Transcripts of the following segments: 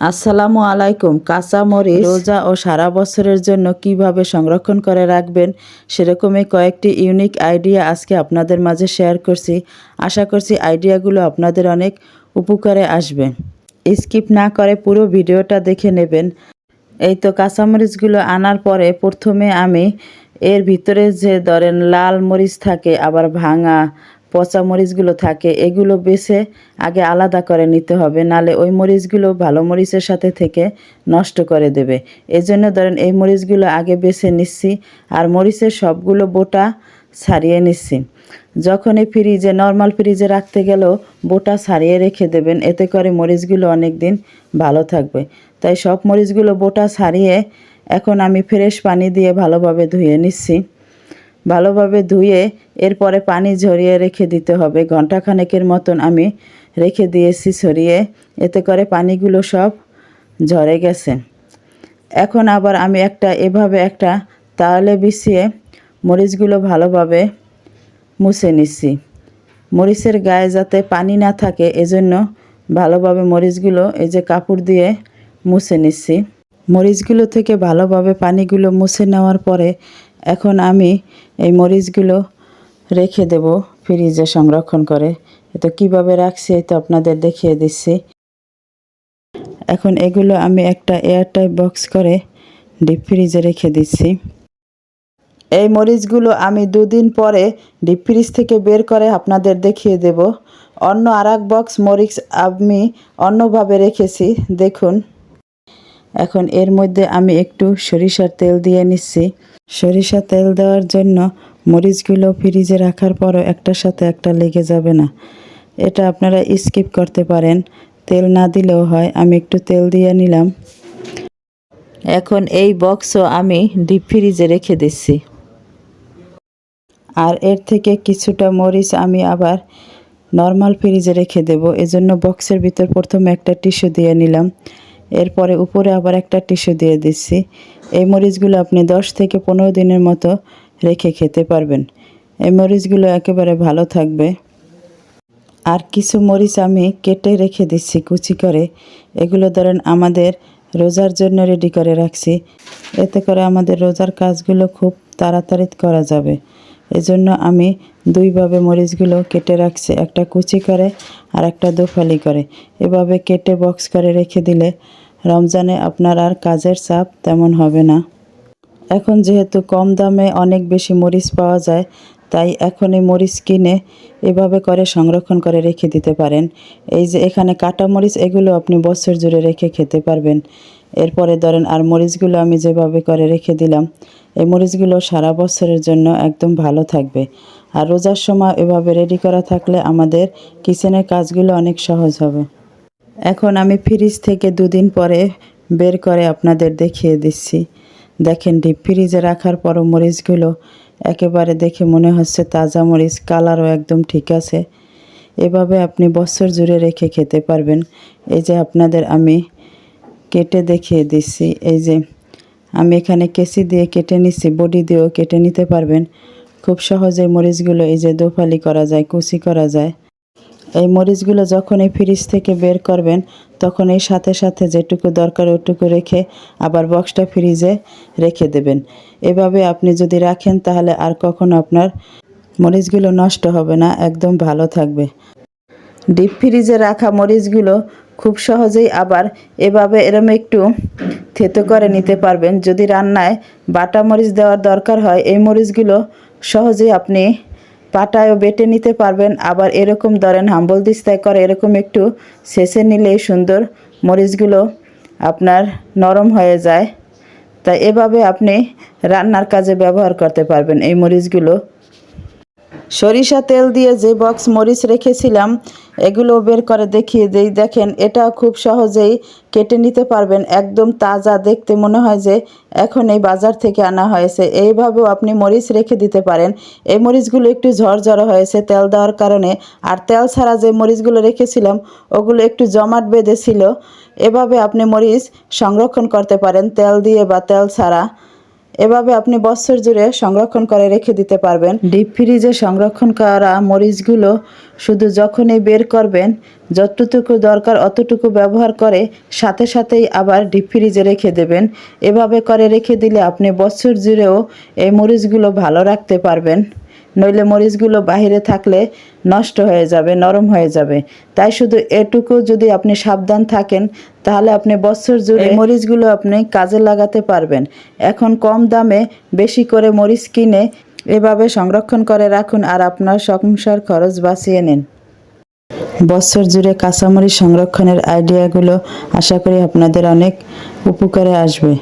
আসসালামু আলাইকুম। কাঁচা মরিচ রোজা ও সারা বছরের জন্য কীভাবে সংরক্ষণ করে রাখবেন সেরকমই কয়েকটি ইউনিক আইডিয়া আজকে আপনাদের মাঝে শেয়ার করছি। আশা করছি আইডিয়াগুলো আপনাদের অনেক উপকারে আসবে। স্কিপ না করে পুরো ভিডিওটা দেখে নেবেন। এই তো কাঁচামরিচগুলো আনার পরে প্রথমে আমি এর ভিতরে যে ধরেন লাল মরিচ থাকে, আবার ভাঙা পচা মরিচগুলো থাকে, এগুলো বেছে আগে আলাদা করে নিতে হবে, নালে ওই মরিচগুলো ভালো মরিচের সাথে থেকে নষ্ট করে দেবে। এই জন্য ধরেন এই মরিচগুলো আগে বেছে নিচ্ছি আর মরিচের সবগুলো বোটা ছাড়িয়ে নিচ্ছি। যখন এই ফ্রিজে নর্মাল ফ্রিজে রাখতে গেলেও বোটা ছাড়িয়ে রেখে দেবেন, এতে করে মরিচগুলো অনেক দিন ভালো থাকবে। তাই সব মরিচগুলো বোটা ছাড়িয়ে এখন আমি ফ্রেশ পানি দিয়ে ভালোভাবে ধুয়ে নিচ্ছি। ভালোভাবে ধুয়ে এরপরে পানি ঝরিয়ে রেখে দিতে হবে। ঘন্টাখানেকের মতন আমি রেখে দিয়েছি ছড়িয়ে। এতে করে পানিগুলো সব ঝরে গেছে। এখন আবার আমি একটা, এভাবে একটা তাহলে বিছিয়ে মরিচগুলো ভালোভাবে মুছে নিচ্ছি। মরিচের গায়ে যাতে পানি না থাকে, এজন্য ভালোভাবে মরিচগুলো এই যে কাপড় দিয়ে মুছে নিচ্ছি। মরিচগুলো থেকে ভালোভাবে পানিগুলো মুছে নেওয়ার পরে এখন আমি এই মরিচগুলো রেখে দেব ফ্রিজে সংরক্ষণ করে। তো কীভাবে রাখছি তো আপনাদের দেখিয়ে দিচ্ছি। এখন এগুলো আমি একটা এয়ারটাইট বক্স করে ডিপ ফ্রিজে রেখে দিচ্ছি। এই মরিচগুলো আমি দুদিন পরে ডিপ ফ্রিজ থেকে বের করে আপনাদের দেখিয়ে দেব। অন্য আর বক্স মরিচ আমি অন্যভাবে রেখেছি। দেখুন। এখন এর মধ্যে আমি একটু সরিষার তেল দিয়ে নিচ্ছি। সরিষা তেল দেওয়ার জন্য মরিচগুলো ফ্রিজে রাখার পরও একটার সাথে একটা লেগে যাবে না। এটা আপনারা স্কিপ করতে পারেন। তেল না দিলেও হয়, আমি একটু তেল দিয়ে নিলাম। এখন এই বক্সও আমি ডিপ ফ্রিজে রেখে দিচ্ছি। আর এর থেকে কিছুটা মরিচ আমি আবার নর্মাল ফ্রিজে রেখে দেব। এজন্য বক্সের ভিতর প্রথমে একটা টিস্যু দিয়ে নিলাম। এরপরে উপরে আবার একটা টিস্যু দিয়ে দিচ্ছি। এই মরিচগুলো আপনি দশ থেকে পনেরো দিনের মতো রেখে খেতে পারবেন। এই মরিচগুলো একেবারে ভালো থাকবে। আর কিছু মরিচ আমি কেটে রেখে দিচ্ছি কুচি করে। এগুলো ধরেন আমাদের রোজার জন্য রেডি করে রাখছি। এতে করে আমাদের রোজার কাজগুলো খুব তাড়াতাড়ি করা যাবে। এজন্য আমি দুইভাবে মরিচগুলো কেটে রাখছি। একটা কুচি করে আর একটা দোফালি করে। এভাবে কেটে বক্স করে রেখে দিলে রমজানে আপনার আর কাজের চাপ তেমন হবে না। এখন যেহেতু কম দামে অনেক বেশি মরিচ পাওয়া যায়, তাই এখন এই মরিচ কিনে এভাবে করে সংরক্ষণ করে রেখে দিতে পারেন। এই যে এখানে কাটা মরিচ, এগুলো আপনি বছর জুড়ে রেখে খেতে পারবেন। এরপরে ধরেন, আর মরিচগুলো আমি যেভাবে করে রেখে দিলাম, এই মরিচগুলো সারা বছরের জন্য একদম ভালো থাকবে। আর রোজার সময় এভাবে রেডি করা থাকলে আমাদের কিচেনের কাজগুলো অনেক সহজ হবে। এখন আমি ফ্রিজ থেকে দুদিন পরে বের করে আপনাদের দেখিয়ে দিচ্ছি। দেখেন ডিপ ফ্রিজে রাখার পরও মরিচগুলো একেবারে দেখে মনে হচ্ছে তাজা মরিচ কালারও একদম ঠিক আছে। এভাবে আপনি বছর জুড়ে রেখে খেতে পারবেন। এই যে আপনাদের আমি কেটে দেখিয়ে দিচ্ছি। এই যে, আমি এখানে কেসি দিয়ে কেটে নিচ্ছি, বডি দিয়েও কেটে নিতে পারবেন। খুব সহজে মরিচগুলো এই যে দোফালি করা যায়, কুচি করা যায়। এই মরিচগুলো যখন এই ফ্রিজ থেকে বের করবেন, তখন এই সাথে সাথে যেটুকু দরকার ওটুকু রেখে আবার বক্সটা ফ্রিজে রেখে দেবেন। এভাবে আপনি যদি রাখেন, তাহলে আর কখনো আপনার মরিচগুলো নষ্ট হবে না, একদম ভালো থাকবে। ডিপ ফ্রিজে রাখা মরিচগুলো খুব সহজেই আবার এভাবে এরম একটু থেতো করে নিতে পারবেন। যদি রান্নায় বাটা মরিচ দেওয়ার দরকার হয়, এই মরিচগুলো সহজেই আপনি পাটায়ও বেটে নিতে পারবেন। আবার এরকম ধরেন হাম্বল দিস্তায় করে এরকম একটু শেষে নিলেই সুন্দর মরিচগুলো আপনার নরম হয়ে যায়। তাই এভাবে আপনি রান্নার কাজে ব্যবহার করতে পারবেন এই মরিচগুলো। সরিষা তেল দিয়ে যে বক্স মরিচ রেখেছিলাম এগুলো বের করে দেখিয়ে দিই। দেখেন, এটা খুব সহজেই কেটে নিতে পারবেন। একদম তাজা দেখতে মনে হয় যে এখন এই বাজার থেকে আনা হয়েছে। এইভাবেও আপনি মরিচ রেখে দিতে পারেন। এই মরিচগুলো একটু ঝরঝরে হয়েছে তেল দেওয়ার কারণে। আর তেল ছাড়া যে মরিচগুলো রেখেছিলাম, ওগুলো একটু জমাট বেঁধেছিল। এভাবে আপনি মরিচ সংরক্ষণ করতে পারেন তেল দিয়ে বা তেল ছাড়া। এভাবে আপনি বছর জুড়ে সংরক্ষণ করে রেখে দিতে পারবেন। ডিপ ফ্রিজে সংরক্ষণ করা মরিচগুলো শুধু যখনই বের করবেন, যতটুকু দরকার অতটুকু ব্যবহার করে সাথে সাথেই আবার ডিপ ফ্রিজে রেখে দেবেন। এভাবে করে রেখে দিলে আপনি বছর জুড়েও এই মরিচগুলো ভালো রাখতে পারবেন। নইলে মরিচগুলো বাইরে থাকলে নষ্ট হয়ে যাবে নরম হয়ে যাবে। তাই শুধু এটুকু যদি আপনি সাবধান থাকেন তাহলে আপনি বছর জুড়ে মরিচগুলো আপনি কাজে লাগাতে পারবেন। এখন কম দামে বেশি করে মরিচ কিনে এভাবে সংরক্ষণ করে রাখুন আর আপনার সংসার খরচ বাঁচিয়ে নিন। বছর জুড়ে কাঁচামরিচ সংরক্ষণের আইডিয়াগুলো আশা করি আপনাদের অনেক উপকারে আসবে।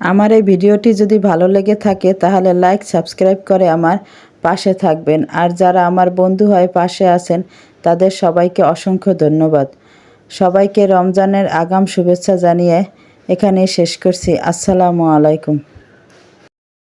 আমার এই ভিডিওটি যদি ভালো লেগে থাকে তাহলে লাইক সাবস্ক্রাইব করে আমার পাশে থাকবেন। আর যারা আমার বন্ধু হয়ে পাশে আছেন, তাদের সবাইকে অসংখ্য ধন্যবাদ। সবাইকে রমজানের আগাম শুভেচ্ছা জানিয়ে এখানেই শেষ করছি। আসসালামু আলাইকুম।